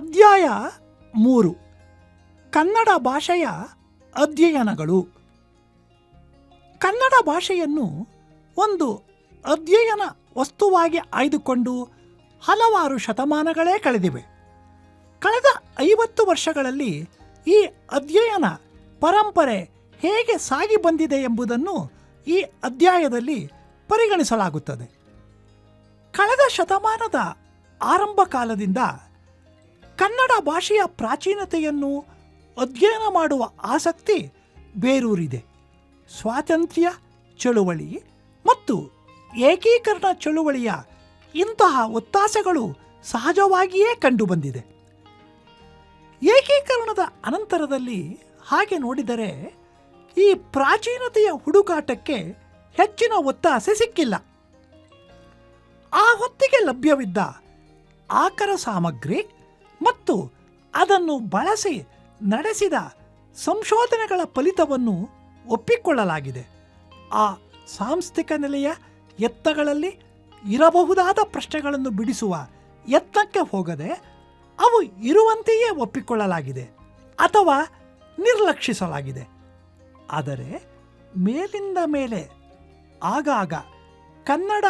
ಅಧ್ಯಾಯ ಮೂರು. ಕನ್ನಡ ಭಾಷೆಯ ಅಧ್ಯಯನಗಳು. ಕನ್ನಡ ಭಾಷೆಯನ್ನು ಒಂದು ಅಧ್ಯಯನ ವಸ್ತುವಾಗಿ ಆಯ್ದುಕೊಂಡು ಹಲವಾರು ಶತಮಾನಗಳೇ ಕಳೆದಿವೆ. ಕಳೆದ ಐವತ್ತು ವರ್ಷಗಳಲ್ಲಿ ಈ ಅಧ್ಯಯನ ಪರಂಪರೆ ಹೇಗೆ ಸಾಗಿ ಬಂದಿದೆ ಎಂಬುದನ್ನು ಈ ಅಧ್ಯಾಯದಲ್ಲಿ ಪರಿಗಣಿಸಲಾಗುತ್ತದೆ. ಕಳೆದ ಶತಮಾನದ ಆರಂಭ ಕಾಲದಿಂದ ಕನ್ನಡ ಭಾಷೆಯ ಪ್ರಾಚೀನತೆಯನ್ನು ಅಧ್ಯಯನ ಮಾಡುವ ಆಸಕ್ತಿ ಬೇರೂರಿದೆ. ಸ್ವಾತಂತ್ರ್ಯ ಚಳುವಳಿ ಮತ್ತು ಏಕೀಕರಣ ಚಳುವಳಿಯ ಇಂತಹ ಒತ್ತಾಸೆಗಳು ಸಹಜವಾಗಿಯೇ ಕಂಡುಬಂದಿದೆ. ಏಕೀಕರಣದ ಅನಂತರದಲ್ಲಿ ಹಾಗೆ ನೋಡಿದರೆ ಈ ಪ್ರಾಚೀನತೆಯ ಹುಡುಕಾಟಕ್ಕೆ ಹೆಚ್ಚಿನ ಒತ್ತಾಸೆ ಸಿಕ್ಕಿಲ್ಲ. ಆ ಹೊತ್ತಿಗೆ ಲಭ್ಯವಿದ್ದ ಆಕರ ಸಾಮಗ್ರಿ ಮತ್ತು ಅದನ್ನು ಬಳಸಿ ನಡೆಸಿದ ಸಂಶೋಧನೆಗಳ ಫಲಿತವನ್ನು ಒಪ್ಪಿಕೊಳ್ಳಲಾಗಿದೆ. ಆ ಸಾಂಸ್ಥಿಕ ನೆಲೆಯ ಎತ್ತಗಳಲ್ಲಿ ಇರಬಹುದಾದ ಪ್ರಶ್ನೆಗಳನ್ನು ಬಿಡಿಸುವ ಯತ್ನಕ್ಕೆ ಹೋಗದೆ ಅವು ಇರುವಂತೆಯೇ ಒಪ್ಪಿಕೊಳ್ಳಲಾಗಿದೆ ಅಥವಾ ನಿರ್ಲಕ್ಷಿಸಲಾಗಿದೆ. ಆದರೆ ಮೇಲಿಂದ ಮೇಲೆ ಆಗಾಗ ಕನ್ನಡ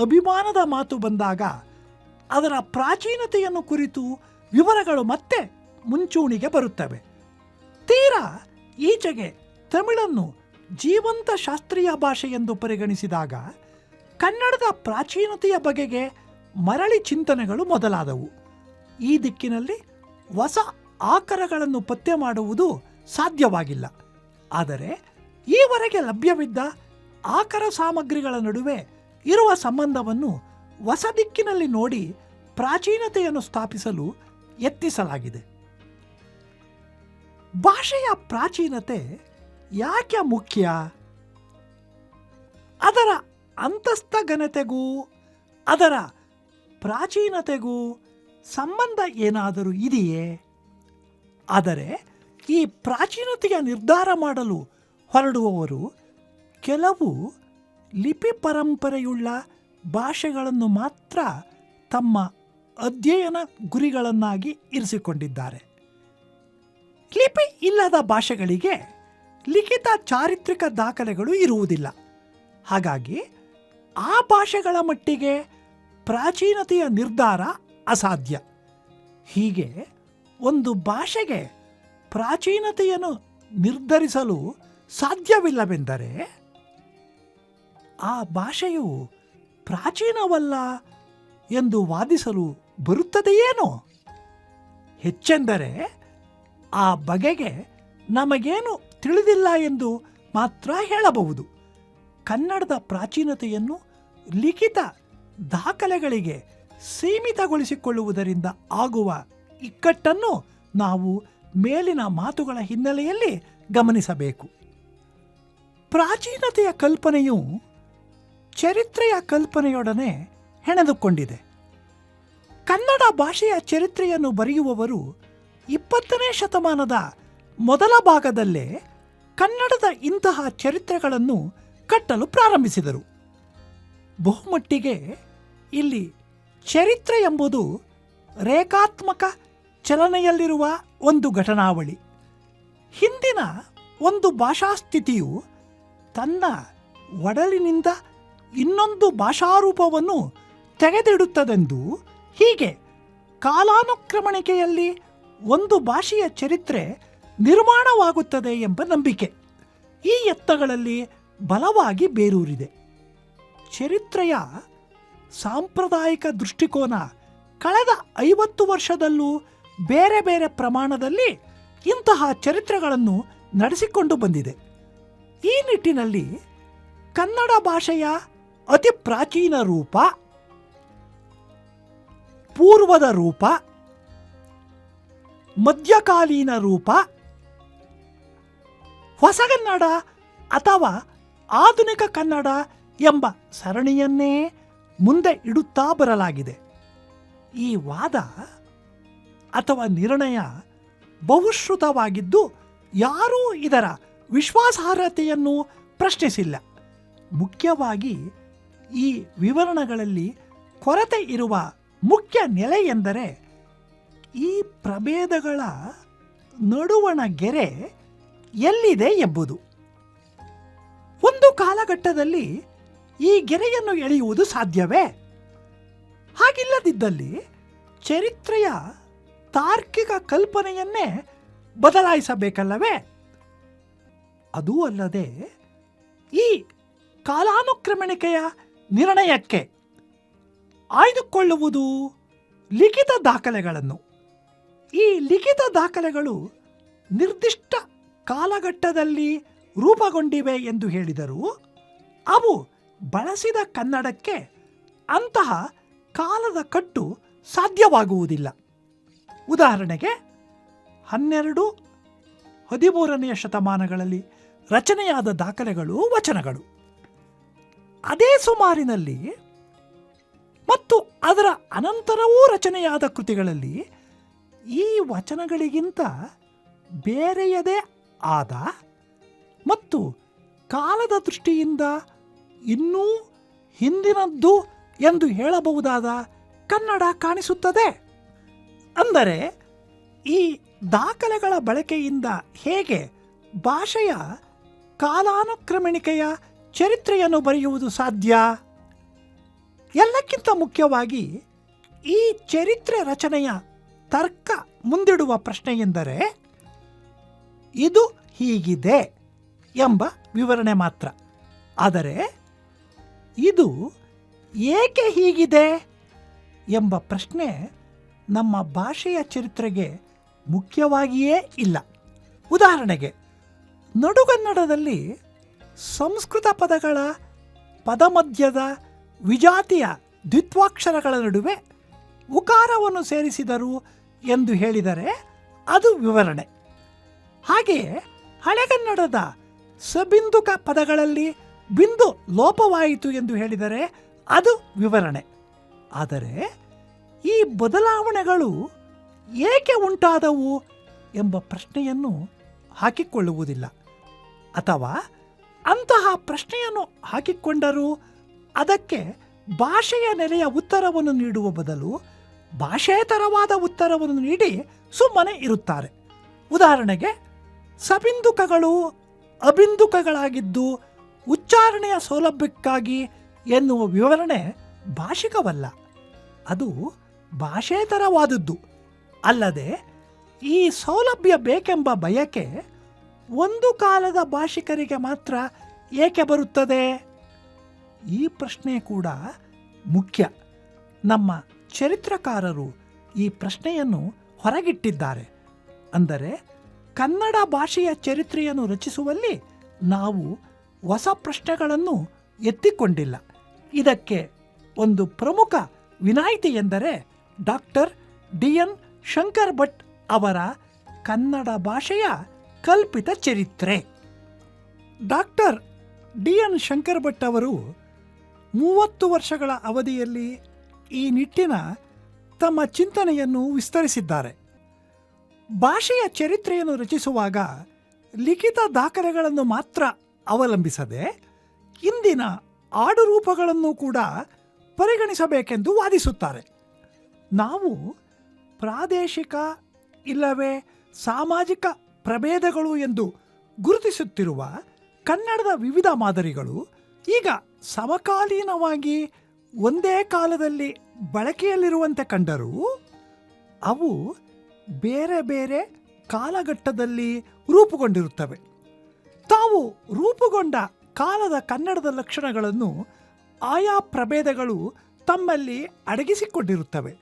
ಅಭಿಮಾನದ ಮಾತು ಬಂದಾಗ ಅದರ ಪ್ರಾಚೀನತೆಯನ್ನು ಕುರಿತು ವಿವರಗಳು ಮತ್ತೆ ಮುಂಚೂಣಿಗೆ ಬರುತ್ತವೆ. ತೀರಾ ಈಚೆಗೆ ತಮಿಳನ್ನು ಜೀವಂತ ಶಾಸ್ತ್ರೀಯ ಭಾಷೆ ಎಂದು ಪರಿಗಣಿಸಿದಾಗ ಕನ್ನಡದ ಪ್ರಾಚೀನತೆಯ ಬಗೆಗೆ ಮರಳಿ ಚಿಂತನೆಗಳು ಮೊದಲಾದವು. ಈ ದಿಕ್ಕಿನಲ್ಲಿ ಹೊಸ ಆಕರಗಳನ್ನು ಪತ್ತೆ ಮಾಡುವುದು ಸಾಧ್ಯವಾಗಿಲ್ಲ. ಆದರೆ ಈವರೆಗೆ ಲಭ್ಯವಿದ್ದ ಆಕರ ಸಾಮಗ್ರಿಗಳ ನಡುವೆ ಇರುವ ಸಂಬಂಧವನ್ನು ಹೊಸ ದಿಕ್ಕಿನಲ್ಲಿ ನೋಡಿ ಪ್ರಾಚೀನತೆಯನ್ನು ಸ್ಥಾಪಿಸಲು ಯತ್ನಿಸಲಾಗಿದೆ. ಭಾಷೆಯ ಪ್ರಾಚೀನತೆ ಯಾಕೆ ಮುಖ್ಯ? ಅದರ ಅಂತಸ್ಥ ಘನತೆಗೂ, ಅದರ ಪ್ರಾಚೀನತೆಗೂ ಸಂಬಂಧ ಏನಾದರೂ ಇದೆಯೇ? ಆದರೆ ಈ ಪ್ರಾಚೀನತೆಯ ನಿರ್ಧಾರ ಮಾಡಲು ಹೊರಡುವವರು ಕೆಲವು ಲಿಪಿ ಪರಂಪರೆಯುಳ್ಳ ಭಾಷೆಗಳನ್ನು ಮಾತ್ರ ತಮ್ಮ ಅಧ್ಯಯನ ಗುರಿಗಳನ್ನಾಗಿ ಇರಿಸಿಕೊಂಡಿದ್ದಾರೆ. ಲಿಪಿ ಇಲ್ಲದ ಭಾಷೆಗಳಿಗೆ ಲಿಖಿತ ಚಾರಿತ್ರಿಕ ದಾಖಲೆಗಳು ಇರುವುದಿಲ್ಲ. ಹಾಗಾಗಿ ಆ ಭಾಷೆಗಳ ಮಟ್ಟಿಗೆ ಪ್ರಾಚೀನತೆಯ ನಿರ್ಧಾರ ಅಸಾಧ್ಯ. ಹೀಗೆ ಒಂದು ಭಾಷೆಗೆ ಪ್ರಾಚೀನತೆಯನ್ನು ನಿರ್ಧರಿಸಲು ಸಾಧ್ಯವಿಲ್ಲವೆಂದರೆ ಆ ಭಾಷೆಯು ಪ್ರಾಚೀನವಲ್ಲ ಎಂದು ವಾದಿಸಲು ಬರುತ್ತದೆಯೇನೋ? ಹೆಚ್ಚೆಂದರೆ ಆ ಬಗೆಗೆ ನಮಗೇನು ತಿಳಿದಿಲ್ಲ ಎಂದು ಮಾತ್ರ ಹೇಳಬಹುದು. ಕನ್ನಡದ ಪ್ರಾಚೀನತೆಯನ್ನು ಲಿಖಿತ ದಾಖಲೆಗಳಿಗೆ ಸೀಮಿತಗೊಳಿಸಿಕೊಳ್ಳುವುದರಿಂದ ಆಗುವ ಇಕ್ಕಟ್ಟನ್ನು ನಾವು ಮೇಲಿನ ಮಾತುಗಳ ಹಿನ್ನೆಲೆಯಲ್ಲಿ ಗಮನಿಸಬೇಕು. ಪ್ರಾಚೀನತೆಯ ಕಲ್ಪನೆಯು ಚರಿತ್ರೆಯ ಕಲ್ಪನೆಯೊಡನೆ ಹೆಣೆದುಕೊಂಡಿದೆ. ಕನ್ನಡ ಭಾಷೆಯ ಚರಿತ್ರೆಯನ್ನು ಬರೆಯುವವರು ಇಪ್ಪತ್ತನೇ ಶತಮಾನದ ಮೊದಲ ಭಾಗದಲ್ಲೇ ಕನ್ನಡದ ಇಂತಹ ಚರಿತ್ರೆಗಳನ್ನು ಕಟ್ಟಲು ಪ್ರಾರಂಭಿಸಿದರು. ಬಹುಮಟ್ಟಿಗೆ ಇಲ್ಲಿ ಚರಿತ್ರೆ ಎಂಬುದು ರೇಖಾತ್ಮಕ ಚಲನೆಯಲ್ಲಿರುವ ಒಂದು ಘಟನಾವಳಿ. ಹಿಂದಿನ ಒಂದು ಭಾಷಾಸ್ಥಿತಿಯು ತನ್ನ ಒಡಲಿನಿಂದ ಇನ್ನೊಂದು ಭಾಷಾರೂಪವನ್ನು ತೆಗೆದಿಡುತ್ತದೆಂದು ಹೀಗೆ ಕಾಲಾನುಕ್ರಮಣಿಕೆಯಲ್ಲಿ ಒಂದು ಭಾಷೆಯ ಚರಿತ್ರೆ ನಿರ್ಮಾಣವಾಗುತ್ತದೆ ಎಂಬ ನಂಬಿಕೆ ಈ ಎತ್ತಗಳಲ್ಲಿ ಬಲವಾಗಿ ಬೇರೂರಿದೆ. ಚರಿತ್ರೆಯ ಸಾಂಪ್ರದಾಯಿಕ ದೃಷ್ಟಿಕೋನ ಕಳೆದ ಐವತ್ತು ವರ್ಷದಲ್ಲೂ ಬೇರೆ ಬೇರೆ ಪ್ರಮಾಣದಲ್ಲಿ ಇಂತಹ ಚರಿತ್ರೆಗಳನ್ನು ನಡೆಸಿಕೊಂಡು ಬಂದಿದೆ. ಈ ನಿಟ್ಟಿನಲ್ಲಿ ಕನ್ನಡ ಭಾಷೆಯ ಅತಿ ಪ್ರಾಚೀನ ರೂಪ ಪೂರ್ವದ ರೂಪ, ಮಧ್ಯಕಾಲೀನ ರೂಪ, ಹೊಸಗನ್ನಡ ಅಥವಾ ಆಧುನಿಕ ಕನ್ನಡ ಎಂಬ ಸರಣಿಯನ್ನೇ ಮುಂದೆ ಇಡುತ್ತಾ ಬರಲಾಗಿದೆ. ಈ ವಾದ ಅಥವಾ ನಿರ್ಣಯ ಬಹುಶ್ರುತವಾಗಿದ್ದು ಯಾರೂ ಇದರ ವಿಶ್ವಾಸಾರ್ಹತೆಯನ್ನು ಪ್ರಶ್ನಿಸಿಲ್ಲ. ಮುಖ್ಯವಾಗಿ ಈ ವಿವರಣೆಗಳಲ್ಲಿ ಕೊರತೆ ಇರುವ ಮುಖ್ಯ ನೆಲೆ ಎಂದರೆ ಈ ಪ್ರಭೇದಗಳ ನಡುವಣ ಗೆರೆ ಎಲ್ಲಿದೆ ಎಂಬುದು. ಒಂದು ಕಾಲಘಟ್ಟದಲ್ಲಿ ಈ ಗೆರೆಯನ್ನು ಎಳೆಯುವುದು ಸಾಧ್ಯವೇ? ಹಾಗಿಲ್ಲದಿದ್ದಲ್ಲಿ ಚರಿತ್ರೆಯ ತಾರ್ಕಿಕ ಕಲ್ಪನೆಯನ್ನೇ ಬದಲಾಯಿಸಬೇಕಲ್ಲವೇ? ಅದೂ ಅಲ್ಲದೆ ಈ ಕಾಲಾನುಕ್ರಮಣಿಕೆಯ ನಿರ್ಣಯಕ್ಕೆ ಆಯ್ದುಕೊಳ್ಳುವುದು ಲಿಖಿತ ದಾಖಲೆಗಳನ್ನು. ಈ ಲಿಖಿತ ದಾಖಲೆಗಳು ನಿರ್ದಿಷ್ಟ ಕಾಲಘಟ್ಟದಲ್ಲಿ ರೂಪುಗೊಂಡಿವೆ ಎಂದು ಹೇಳಿದರು ಅವು ಬಳಸಿದ ಕನ್ನಡಕ್ಕೆ ಅಂತಹ ಕಾಲದ ಕಟ್ಟು ಸಾಧ್ಯವಾಗುವುದಿಲ್ಲ. ಉದಾಹರಣೆಗೆ ಹನ್ನೆರಡು, ಹದಿಮೂರನೆಯ ಶತಮಾನಗಳಲ್ಲಿ ರಚನೆಯಾದ ದಾಖಲೆಗಳು ವಚನಗಳು. ಅದೇ ಸುಮಾರಿನಲ್ಲಿ ಮತ್ತು ಅದರ ಅನಂತರವೂ ರಚನೆಯಾದ ಕೃತಿಗಳಲ್ಲಿ ಈ ವಚನಗಳಿಗಿಂತ ಬೇರೆಯದೇ ಆದ ಮತ್ತು ಕಾಲದ ದೃಷ್ಟಿಯಿಂದ ಇನ್ನೂ ಹಿಂದಿನದ್ದು ಎಂದು ಹೇಳಬಹುದಾದ ಕನ್ನಡ ಕಾಣಿಸುತ್ತದೆ. ಅಂದರೆ ಈ ದಾಖಲೆಗಳ ಬಳಕೆಯಿಂದ ಹೇಗೆ ಭಾಷೆಯ ಕಾಲಾನುಕ್ರಮಣಿಕೆಯ ಚರಿತ್ರೆಯನ್ನು ಬರೆಯುವುದು ಸಾಧ್ಯ? ಎಲ್ಲಕ್ಕಿಂತ ಮುಖ್ಯವಾಗಿ ಈ ಚರಿತ್ರೆ ರಚನೆಯ ತರ್ಕ ಮುಂದಿಡುವ ಪ್ರಶ್ನೆ ಎಂದರೆ, ಇದು ಹೀಗಿದೆ ಎಂಬ ವಿವರಣೆ ಮಾತ್ರ. ಆದರೆ, ಇದು ಏಕೆ ಹೀಗಿದೆ ಎಂಬ ಪ್ರಶ್ನೆ ನಮ್ಮ ಭಾಷೆಯ ಚರಿತ್ರೆಗೆ ಮುಖ್ಯವಾಗಿಯೇ ಇಲ್ಲ. ಉದಾಹರಣೆಗೆ, ನಡುಗನ್ನಡದಲ್ಲಿ ಸಂಸ್ಕೃತ ಪದಗಳ ಪದಮಧ್ಯದ ವಿಜಾತಿಯ ದ್ವಿತ್ವಾಕ್ಷರಗಳ ನಡುವೆ ಉಕಾರವನ್ನು ಸೇರಿಸಿದರು ಎಂದು ಹೇಳಿದರೆ ಅದು ವಿವರಣೆ. ಹಾಗೆಯೇ ಹಳೆಗನ್ನಡದ ಸಬಿಂದುಕ ಪದಗಳಲ್ಲಿ ಬಿಂದು ಲೋಪವಾಯಿತು ಎಂದು ಹೇಳಿದರೆ ಅದು ವಿವರಣೆ. ಆದರೆ ಈ ಬದಲಾವಣೆಗಳು ಏಕೆ ಉಂಟಾದವು ಎಂಬ ಪ್ರಶ್ನೆಯನ್ನು ಹಾಕಿಕೊಳ್ಳುವುದಿಲ್ಲ. ಅಥವಾ ಅಂತಹ ಪ್ರಶ್ನೆಯನ್ನು ಹಾಕಿಕೊಂಡರೂ ಅದಕ್ಕೆ ಭಾಷೆಯ ನೆಲೆಯ ಉತ್ತರವನ್ನು ನೀಡುವ ಬದಲು ಭಾಷೇತರವಾದ ಉತ್ತರವನ್ನು ನೀಡಿ ಸುಮ್ಮನೆ ಇರುತ್ತಾರೆ. ಉದಾಹರಣೆಗೆ, ಸಬಿಂದುಕಗಳು ಅಬಿಂದುಕಗಳಾಗಿದ್ದು ಉಚ್ಚಾರಣೆಯ ಸೌಲಭ್ಯಕ್ಕಾಗಿ ಎನ್ನುವ ವಿವರಣೆ ಭಾಷಿಕವಲ್ಲ. ಅದು ಭಾಷೇತರವಾದದ್ದು. ಅಲ್ಲದೆ, ಈ ಸೌಲಭ್ಯ ಬೇಕೆಂಬ ಬಯಕೆ ಒಂದು ಕಾಲದ ಭಾಷಿಕರಿಗೆ ಮಾತ್ರ ಏಕೆ ಬರುತ್ತದೆ? ಈ ಪ್ರಶ್ನೆ ಕೂಡ ಮುಖ್ಯ. ನಮ್ಮ ಚರಿತ್ರಕಾರರು ಈ ಪ್ರಶ್ನೆಯನ್ನು ಹೊರಗಿಟ್ಟಿದ್ದಾರೆ. ಅಂದರೆ ಕನ್ನಡ ಭಾಷೆಯ ಚರಿತ್ರೆಯನ್ನು ರಚಿಸುವಲ್ಲಿ ನಾವು ಹೊಸ ಪ್ರಶ್ನೆಗಳನ್ನು ಎತ್ತಿಕೊಂಡಿಲ್ಲ. ಇದಕ್ಕೆ ಒಂದು ಪ್ರಮುಖ ವಿನಾಯಿತಿ ಎಂದರೆ doctor D N Shankar Bhat ಅವರ ಕನ್ನಡ ಭಾಷೆಯ ಕಲ್ಪಿತ ಚರಿತ್ರೆ. Doctor D N Shankar Bhat ಅವರು ಮೂವತ್ತು ವರ್ಷಗಳ ಅವಧಿಯಲ್ಲಿ ಈ ನಿಟ್ಟಿನ ತಮ್ಮ ಚಿಂತನೆಯನ್ನು ವಿಸ್ತರಿಸಿದ್ದಾರೆ. ಭಾಷೆಯ ಚರಿತ್ರೆಯನ್ನು ರಚಿಸುವಾಗ ಲಿಖಿತ ದಾಖಲೆಗಳನ್ನು ಮಾತ್ರ ಅವಲಂಬಿಸದೆ ಇಂದಿನ ಆಡುರೂಪಗಳನ್ನು ಕೂಡ ಪರಿಗಣಿಸಬೇಕೆಂದು ವಾದಿಸುತ್ತಾರೆ. ನಾವು ಪ್ರಾದೇಶಿಕ ಇಲ್ಲವೇ ಸಾಮಾಜಿಕ ಪ್ರಭೇದಗಳು ಎಂದು ಗುರುತಿಸುತ್ತಿರುವ ಕನ್ನಡದ ವಿವಿಧ ಮಾದರಿಗಳು ಈಗ ಸಮಕಾಲೀನವಾಗಿ ಒಂದೇ ಕಾಲದಲ್ಲಿ ಬಳಕೆಯಲ್ಲಿರುವಂತೆ ಕಂಡರೂ, ಅವು ಬೇರೆ ಬೇರೆ ಕಾಲಘಟ್ಟದಲ್ಲಿ ರೂಪುಗೊಂಡಿರುತ್ತವೆ. ತಾವು ರೂಪುಗೊಂಡ ಕಾಲದ ಕನ್ನಡದ ಲಕ್ಷಣಗಳನ್ನು ಆಯಾ ಪ್ರಭೇದಗಳು ತಮ್ಮಲ್ಲಿ ಅಡಗಿಸಿಕೊಂಡಿರುತ್ತವೆ.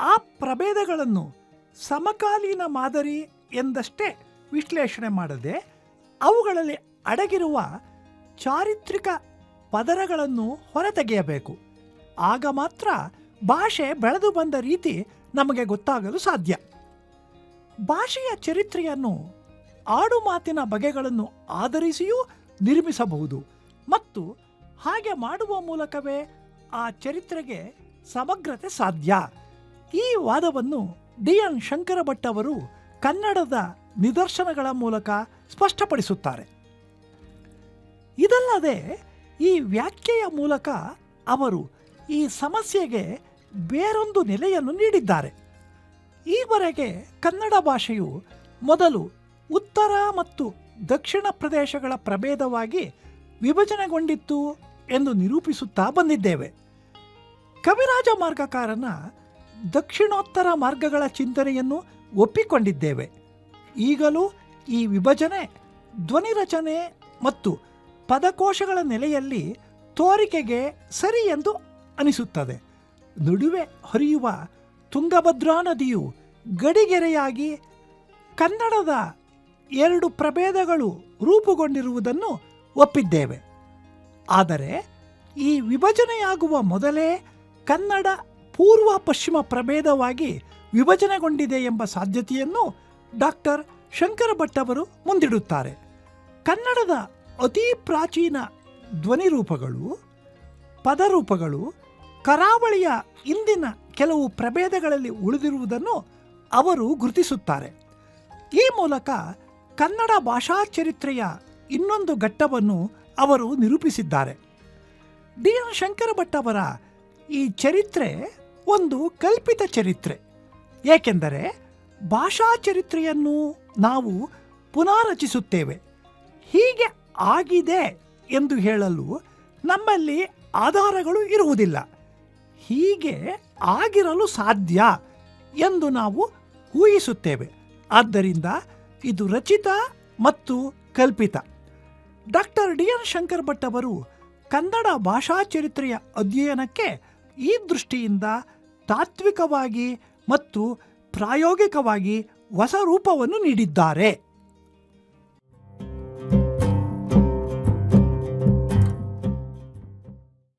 ಆ ಪ್ರಭೇದಗಳನ್ನು ಸಮಕಾಲೀನ ಮಾದರಿ ಎಂದಷ್ಟೇ ವಿಶ್ಲೇಷಣೆ ಮಾಡದೆ, ಅವುಗಳಲ್ಲಿ ಅಡಗಿರುವ ಚಾರಿತ್ರಿಕ ಪದರಗಳನ್ನು ಹೊರತೆಗೆಯಬೇಕು. ಆಗ ಮಾತ್ರ ಭಾಷೆ ಬೆಳೆದು ಬಂದ ರೀತಿ ನಮಗೆ ಗೊತ್ತಾಗಲು ಸಾಧ್ಯ. ಭಾಷೆಯ ಚರಿತ್ರೆಯನ್ನು, ಆಡು ಮಾತಿನ ಬಗೆಗಳನ್ನು ಆಧರಿಸಿಯೂ ನಿರ್ಮಿಸಬಹುದು ಮತ್ತು ಹಾಗೆ ಮಾಡುವ ಮೂಲಕವೇ ಆ ಚರಿತ್ರೆಗೆ ಸಮಗ್ರತೆ ಸಾಧ್ಯ. ಈ ವಾದವನ್ನು ಡಿ ಎನ್ ಶಂಕರ ಭಟ್ ಅವರು ಕನ್ನಡದ ನಿದರ್ಶನಗಳ ಮೂಲಕ ಸ್ಪಷ್ಟಪಡಿಸುತ್ತಾರೆ. ಇದಲ್ಲದೆ ಈ ವ್ಯಾಖ್ಯೆಯ ಮೂಲಕ ಅವರು ಈ ಸಮಸ್ಯೆಗೆ ಬೇರೊಂದು ನೆಲೆಯನ್ನು ನೀಡಿದ್ದಾರೆ. ಈವರೆಗೆ ಕನ್ನಡ ಭಾಷೆಯು ಮೊದಲು ಉತ್ತರ ಮತ್ತು ದಕ್ಷಿಣ ಪ್ರದೇಶಗಳ ಪ್ರಭೇದವಾಗಿ ವಿಭಜನೆಗೊಂಡಿತ್ತು ಎಂದು ನಿರೂಪಿಸುತ್ತಾ ಬಂದಿದ್ದೇವೆ. ಕವಿರಾಜ ಮಾರ್ಗಕಾರನ ದಕ್ಷಿಣೋತ್ತರ ಮಾರ್ಗಗಳ ಚಿಂತನೆಯನ್ನು ಒಪ್ಪಿಕೊಂಡಿದ್ದೇವೆ. ಈಗಲೂ ಈ ವಿಭಜನೆ ಧ್ವನಿ ರಚನೆ ಮತ್ತು ಪದಕೋಶಗಳ ನೆಲೆಯಲ್ಲಿ ತೋರಿಕೆಗೆ ಸರಿ ಎಂದು ಅನಿಸುತ್ತದೆ. ನಡುವೆ ಹರಿಯುವ ತುಂಗಭದ್ರಾ ನದಿಯು ಗಡಿಗೆರೆಯಾಗಿ ಕನ್ನಡದ ಎರಡು ಪ್ರಭೇದಗಳು ರೂಪುಗೊಂಡಿರುವುದನ್ನು ಒಪ್ಪಿದ್ದೇವೆ. ಆದರೆ ಈ ವಿಭಜನೆಯಾಗುವ ಮೊದಲೇ ಕನ್ನಡ ಪೂರ್ವ ಪಶ್ಚಿಮ ಪ್ರಭೇದವಾಗಿ ವಿಭಜನೆಗೊಂಡಿದೆ ಎಂಬ ಸಾಧ್ಯತೆಯನ್ನು ಡಾಕ್ಟರ್ ಶಂಕರ ಭಟ್ ಅವರು ಮುಂದಿಡುತ್ತಾರೆ. ಕನ್ನಡದ ಅತಿ ಪ್ರಾಚೀನ ಧ್ವನಿರೂಪಗಳು, ಪದರೂಪಗಳು, ಕರಾವಳಿಯ ಇಂದಿನ ಕೆಲವು ಪ್ರಭೇದಗಳಲ್ಲಿ ಉಳಿದಿರುವುದನ್ನು ಅವರು ಗುರುತಿಸುತ್ತಾರೆ. ಈ ಮೂಲಕ ಕನ್ನಡ ಭಾಷಾ ಚರಿತ್ರೆಯ ಇನ್ನೊಂದು ಘಟ್ಟವನ್ನು ಅವರು ನಿರೂಪಿಸಿದ್ದಾರೆ. ಡಿ ಎನ್ ಶಂಕರ ಭಟ್ ಅವರ ಈ ಚರಿತ್ರೆ ಒಂದು ಕಲ್ಪಿತ ಚರಿತ್ರೆ. ಏಕೆಂದರೆ ಭಾಷಾ ಚರಿತ್ರೆಯನ್ನು ನಾವು ಪುನಾರಚಿಸುತ್ತೇವೆ ಹೀಗೆ ಆಗಿದೆ ಎಂದು ಹೇಳಲು ನಮ್ಮಲ್ಲಿ ಆಧಾರಗಳು ಇರುವುದಿಲ್ಲ. ಹೀಗೆ ಆಗಿರಲು ಸಾಧ್ಯ ಎಂದು ನಾವು ಊಹಿಸುತ್ತೇವೆ. ಆದ್ದರಿಂದ ಇದು ರಚಿತ ಮತ್ತು ಕಲ್ಪಿತ. Doctor D N Shankar Bhat ಅವರು ಕನ್ನಡ ಭಾಷಾ ಚರಿತ್ರೆಯ ಅಧ್ಯಯನಕ್ಕೆ ಈ ದೃಷ್ಟಿಯಿಂದ ತಾತ್ವಿಕವಾಗಿ ಮತ್ತು ಪ್ರಾಯೋಗಿಕವಾಗಿ ಹೊಸ ರೂಪವನ್ನು ನೀಡಿದ್ದಾರೆ.